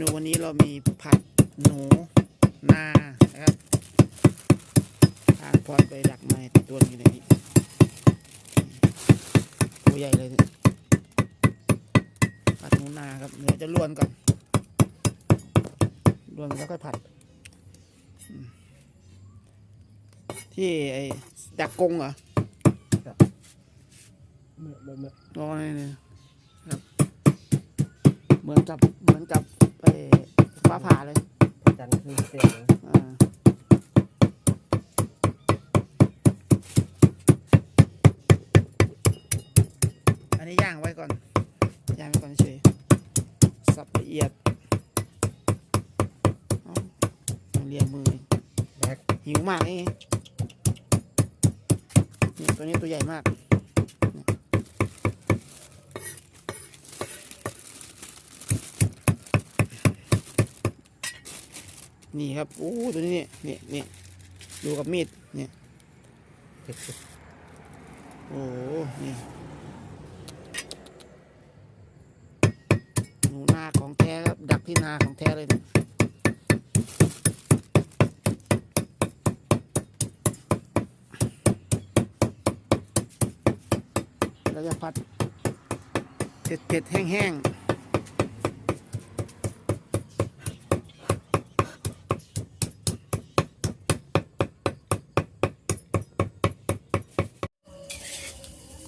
นูวันนี้เรามีผัดหนูนานะครับพาพรไปดักมาตัวนี้เลยนี่ตัวใหญ่เลยเนี่ยผัดหนูนาครับเดี๋ยวจะลวนก่อนลวนแล้วก็ผัดอืมที่ไอ้ดักกงเหรอเมื่อเมื่อเมื่ออ๋อนี่นี่ครับเหมือนกับเหมือนกับ ไปฟ้าผ่าเลยพระจันทร์ขึ้นเสียงอ่าอันนี้ย่างไว้ก่อนย่างไว้ก่อนเฉยสับละเอียดเอาต้องเลียมือแบ็คหิวมากนี่นี่ตัวนี้ตัวใหญ่มาก นี่ครับโอ้ตัวนี้นี่นี่นี่ดูกับมีดเนี่ยโอ้โหนี่หนูนาของแท้ครับดักที่นาของแท้เลยเนี่ยเราจะผัดเผ็ดเผ็ดๆแห้งๆ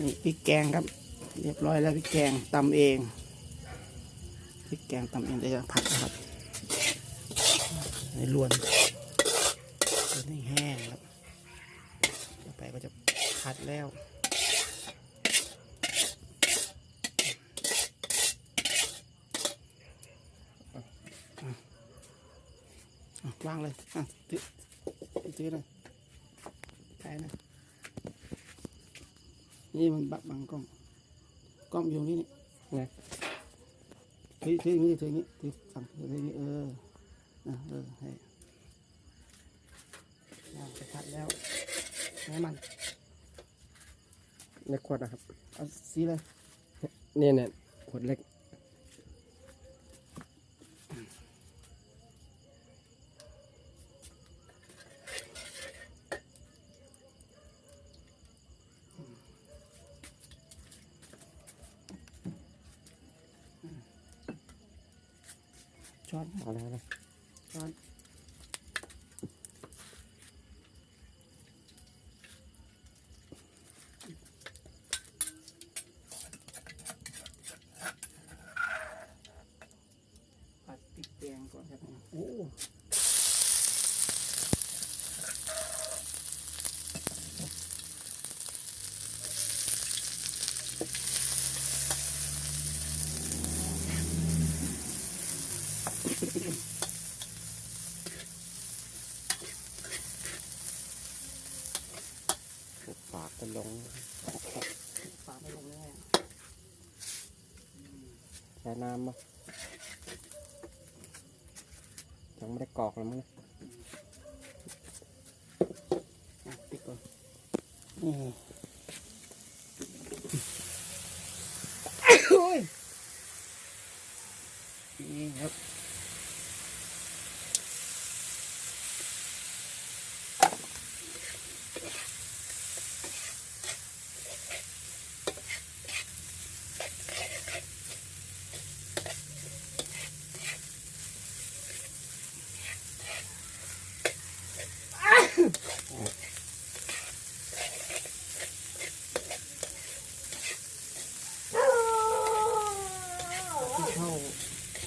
นี่ พริกแกงครับ เรียบร้อยแล้วพริกแกงตำเองพริกแกงตำเองจะผัดนะครับในลวนลวนให้แห้งครับต่อไปก็จะผัดแล้วอะวางเลยอะถือถือเลยถ่นะ นี่มันบักบังกล้อง กล้องอยู่นี่นี่ไงถือถืออย่างนี้ถืออย่างนี้ถือฝั่งถืออย่างนี้เออนะเออให้อะจะผัดแล้วให้มันในขวดนะครับ เอาสีเลยเนี่ยเนี่ยขวดเล็ก ช้อนผัดพริกแกงก่อนครับโอ้ ฝากกันลง ฝาไม่ลงเลย ใช้น้ำมายังไม่ได้กรอกเลยมั้งปิดก่อนนี่โอ้ยนี่ครับ ที่เข้า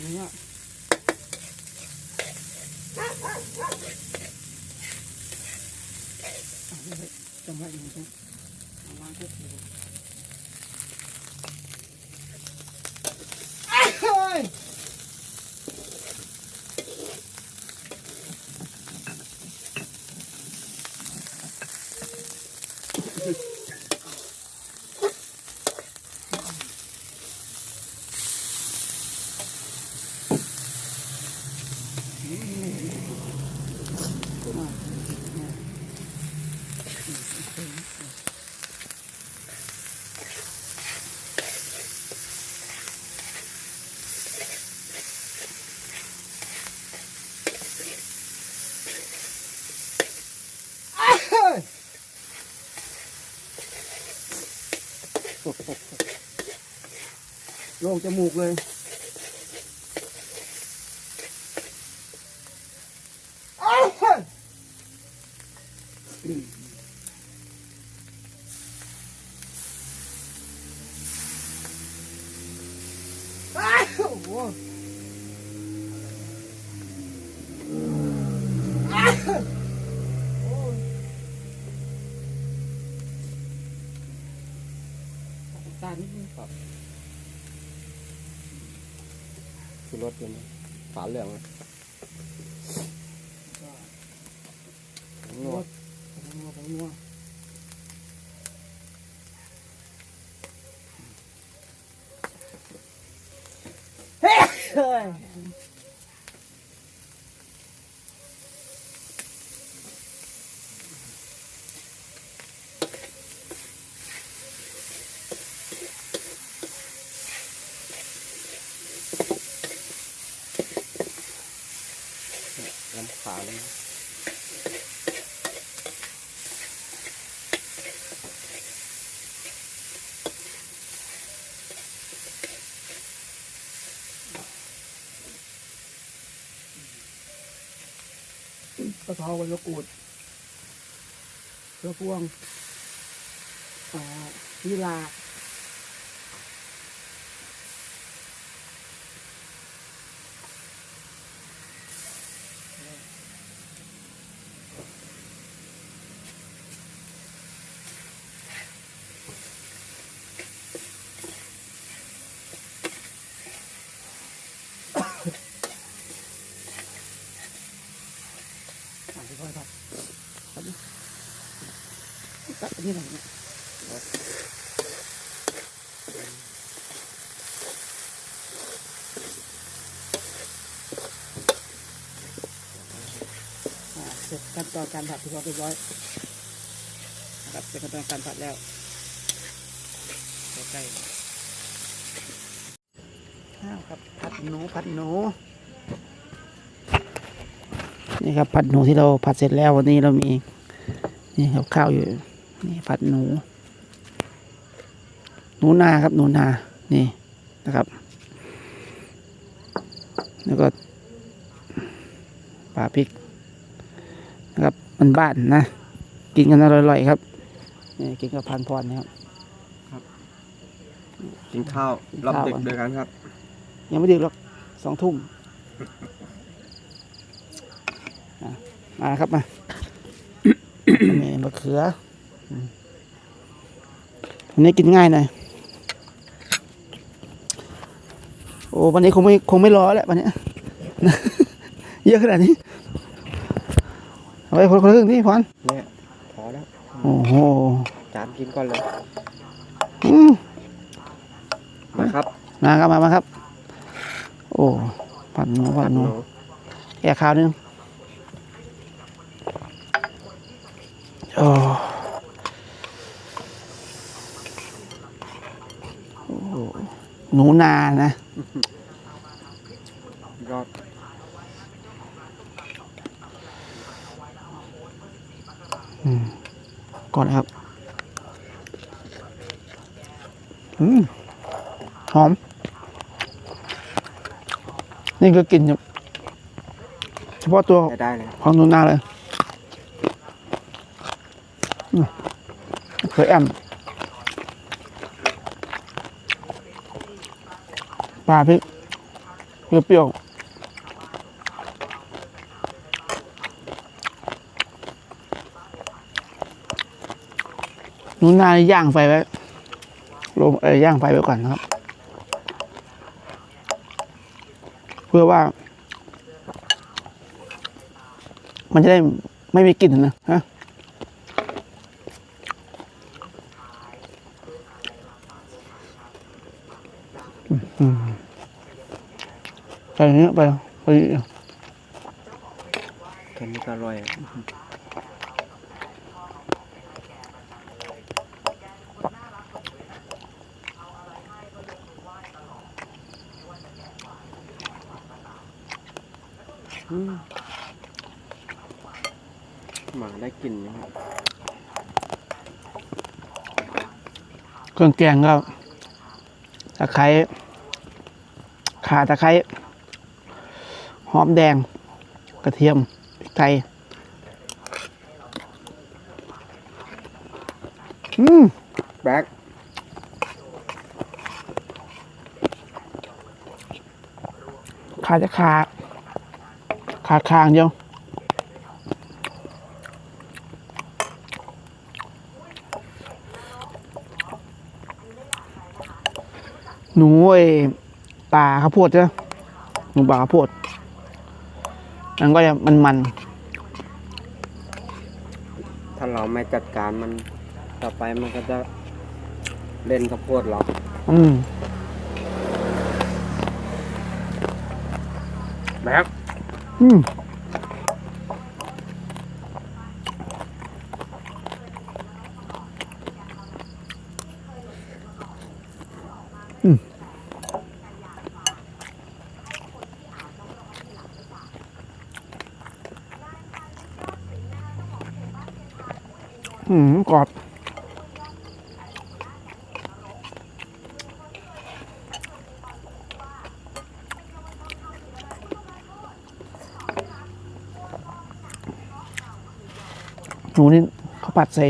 เนื้อเอาไว้จังหวะอย่างนี้เอาวางทุกทีโอ้ยมา โลงจมูกเลยอ้าวเฮ้ยอ้โอ้โหอ้โอ้ยตานิดนึงคืือรถอยู่นฝาเหลืองอะนัวนัวนัว กระเพราใบมะกรูดเกลือพวงอ่าวิลา อะค่อยๆครับตัดอันนี้หน่อยเนี่ยอ่าเสร็จขั้นตอนการผัดที่เรียบร้อยนะครับเสร็จขั้นตอนการผัดแล้วใกล้ข้าวครับผัดหนูผัดหนู นี่ครับผัดหนูที่เราผัดเสร็จแล้ววันนี้เรามีนี่ครับข้าวอยู่นี่ผัดหนู หนูนาครับหนูนานี่นะครับแล้วก็ปลาพริกนะครับมันบ้านๆนะ กินกันอร่อยๆครับนี่กินกับพันพรนะครับกินข้าวกินรับข้าวดึกก่อนด้วยกันครับ ยังไม่ดึกหรอกสองทุ่มอะ มาครับมามีมะเขืออืมอันนี้กินง่ายหน่อยโอ้วันนี้คงไม่คงไม่รอแล้ววันนี้เยอะขนาดนี้เอาไปคนคนละครึ่งนี่พอนเนี่ยพอแล้วโอ้โหจานกินก่อนเลยอืมมาครับมาครับมามาครับ โอ้ผัดหนูผัดหนูแก่ข้าวนึงโอ้โอ้โห หนูนานะยอดอืมก่อนนะครับ อืม หอม นี่ก็กินเฉพาะตัวจะได้เลยของหนูนาเลยอืมเคยแอม ปลาพริกเปรี้ยวๆหนูนาย่างไฟไว้ลงเอ้ย่างไฟไว้ก่อนนะครับ เพื่อว่า มันจะได้ไม่มีกลิ่นนะฮะอืมใส่ เนี้ยไปไปแค่นี้ก็อร่อยอะอืมหมาได้กลิ่นนะครับเครื่องแกงก็ตะไคร้ข่าตะไคร้ห อมแดง กระเทียมพริกไทย อืมแบ็คขาจะขาขาคางเดียวหนูไอ้ป่าข้าวโพดใช่ไหมหนูป่าข้าวโพด มันก็จะมันมันถ้าเราไม่จัดการมันต่อไปมันก็จะเล่นข้าวโพดเราๆอืมแบ็คอืม อืมกรอบหนูนี่เขาปัดใส่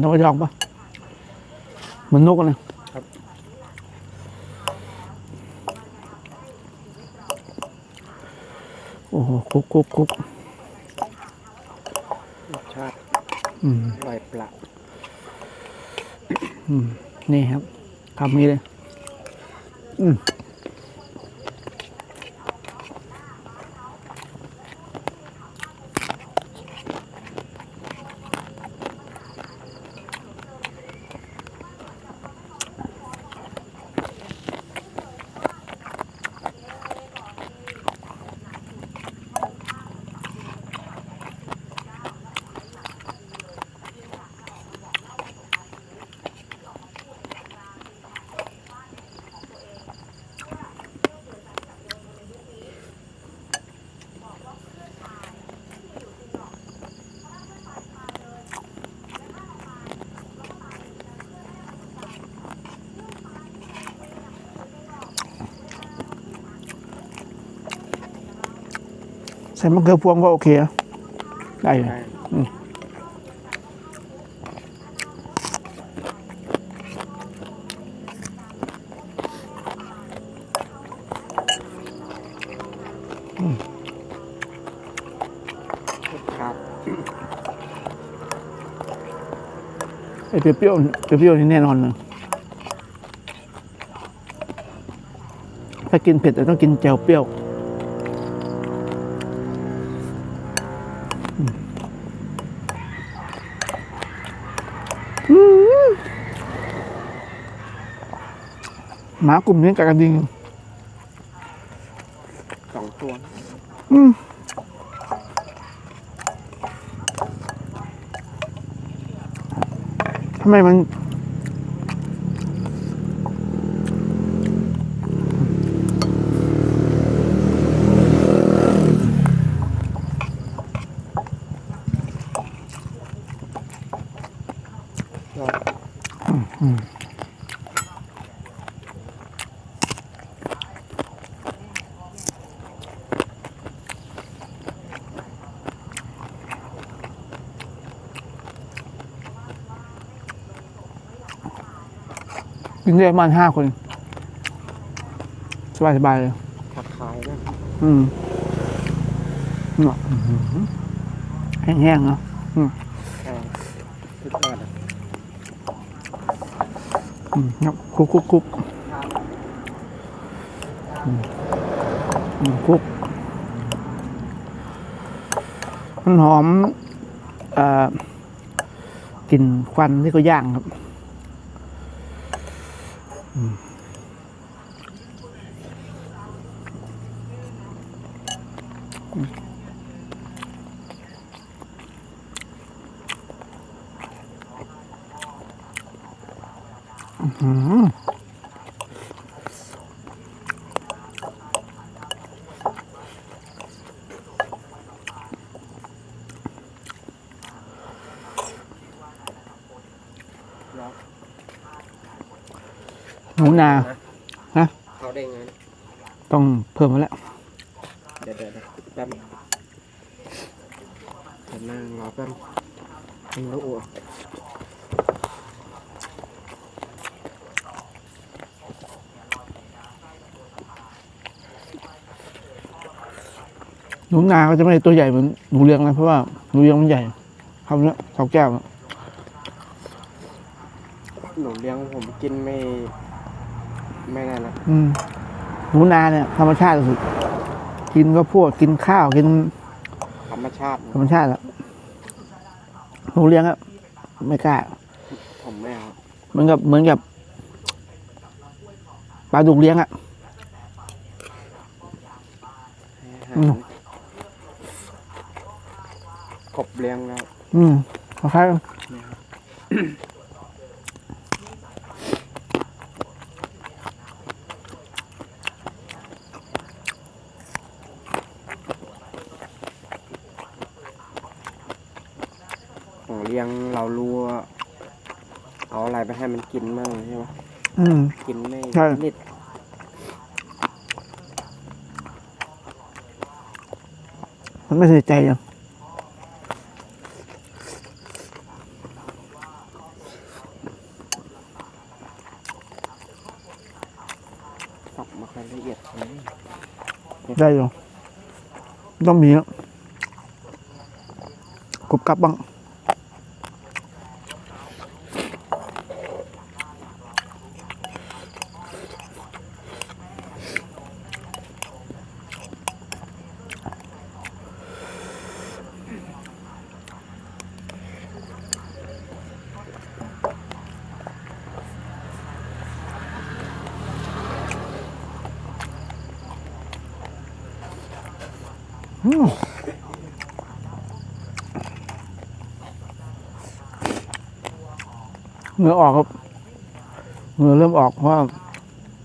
นกกระยองปะเหมือนนกอะเลยโอ้โหคุกคุกคุกรสชาติอืม อร่อยปลา อืม นี่ครับคำนี้เลย ใส่มะเขือพวงก็โอเคอะได้เลยได้รสชาติไอ้เปรี้ยวๆเปรี้ยวๆนี่แน่นอนเลยถ้ากินเผ็ดจะต้องกินแจ่วเปรี้ยว หมากลุ่มนี้กับกระดิ่งสองตัว อืมทำไมมัน กินได้ประมาณห้าคน สบายสบายๆเลยผักคายนะอืมเนาะแห้งๆเนาะใช่สุดยอดอะอืมครับคลุกคลุกคลุกอืมอืมคลุกมันหอม เอ่อกลิ่นควันที่เขาย่างครับ หือแล้วหนูนาฮะเขาได้ไง ต้องเพิ่มมาแล้ว เดี๋ยวเดี๋ยวเดี๋ยวแป๊บเดี๋ยวนั่งรอแป๊บมึงรู้อะ หนูนาก็จะไม่ได้ตัวใหญ่เหมือนหนูเลี้ยงนะเพราะว่าหนูเลี้ยงมันใหญ่คำนี้ยเท่าแก้วอะหนูเลี้ยงผมกินไม่ไม่นั่นนะอืมหนูนาเนี่ยธรรมชาติสุดกินก็พวกกินข้าวกินธรรมชาติธรรมชาติอะหนูเลี้ยงอะไม่กล้าผมไม่เอาเหมือนกับเหมือนกับปลาดุกเลี้ยงอะ ให้อาหา อื ร ม กบเลี้ยงแล้วอืมคล้ายๆกันของเลี้ยงเรารู้ว่าเอาอะไรไปให้มันกินมั่งใช่ไหมอืม กินไม่ใช่ นิดมันไม่ใส่ใจยัง สับมาค่อยละเอียดเลย ได้อยู่ต้องมีอะกรุบกรับบ้าง เงือออกครับเงือเริ่มออกเพราะว่า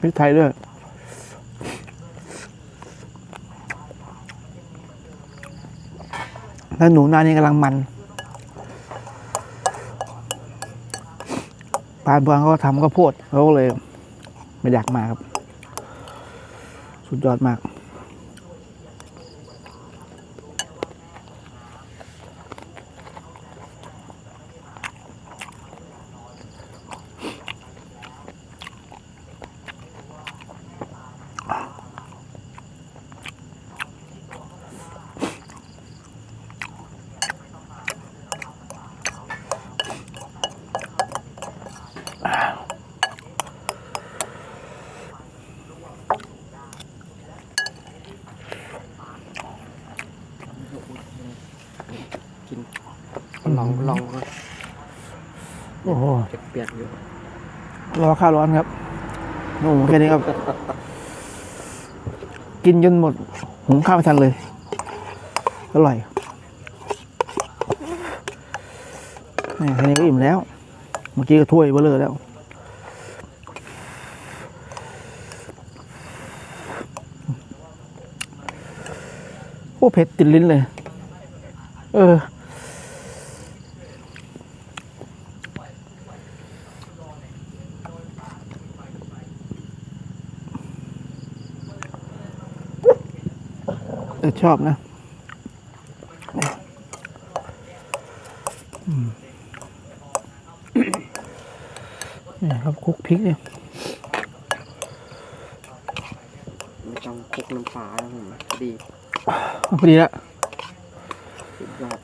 พริกไทยด้วยแล้วหนูนานี่กำลังมันปานบางเขาก็ทำก็โพดเขาเลย ไม่อยากมาครับ สุดยอดมากน ก็ลองลองก็โอ้โหเปียกๆอยู่ รอข้าวร้อนครับโอ้โหแค่นี้ครับ กินจนหมดหุงข้าวไม่ทันเลย อร่อยแหม่แค่นี้ก็อิ่มแล้ว เมื่อกี้ก็ถ้วยเบลเลอร์แล้วโอ้เผ็ดติดลิ้นเลย เออ ชอบนะอืมเนี่ยครับคลุกพริกเนี่ยไม่ต้องคลุกน้ำปลาแล้วผมดีเอาพอดีละสุดยอด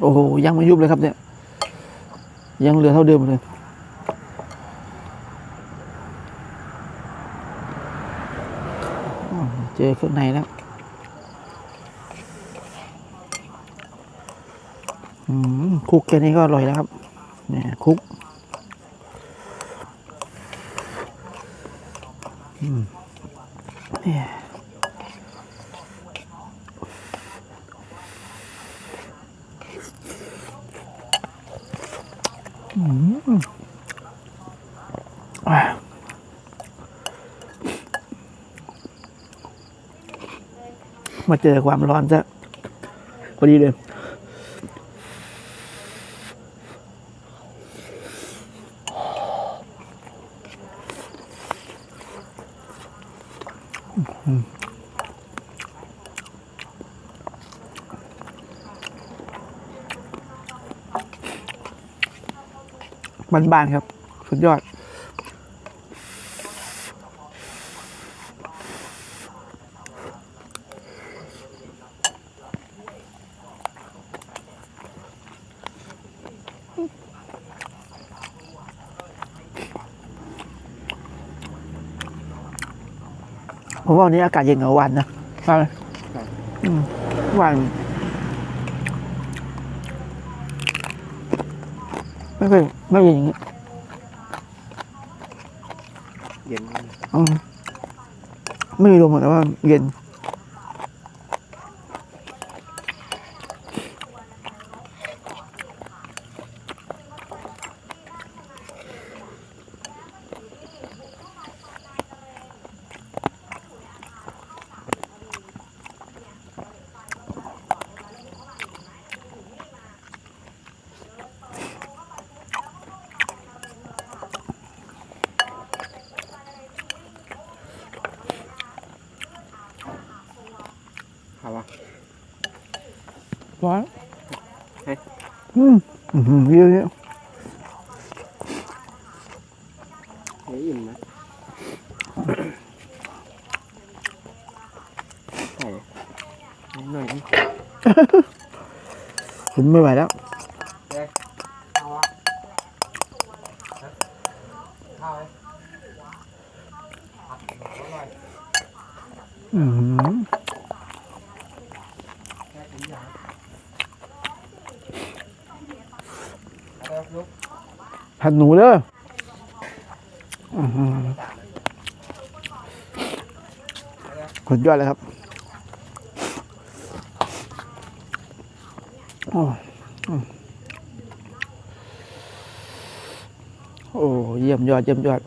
โอ้โหยังไม่ยุบเลยครับเนี่ย ยังเหลือเท่าเดิมเลย อ้าว เจอข้างในแล้วคุกแค่นี้ก็อร่อยแล้วครับ เนี่ยคุกเนี่ย มาเจอความร้อนซะพอดีเลยบ้านๆครับ สุดยอด ผมว่าวันนี้อากาศเย็นกว่าวันนะใช่ไหมอืมวันไม่เคยไม่เย็นอย่างนี้เย็นอืมไม่มีลมแต่ว่าเย็น ครับว่า ร้อน เฮ้ย อื มอืมเยอะเยอะ เฮ้ยอิ่มนะใส่หน่อยดิ ผมไม่ไหวแล้ว เอาอะข้าวไหม อืม แค่ถุงยางเอาไปลูก ผัด หนูเด้อสุดยอดเลยครับโอ้โอ้เยี่ยมยอดเยี่ยมยอด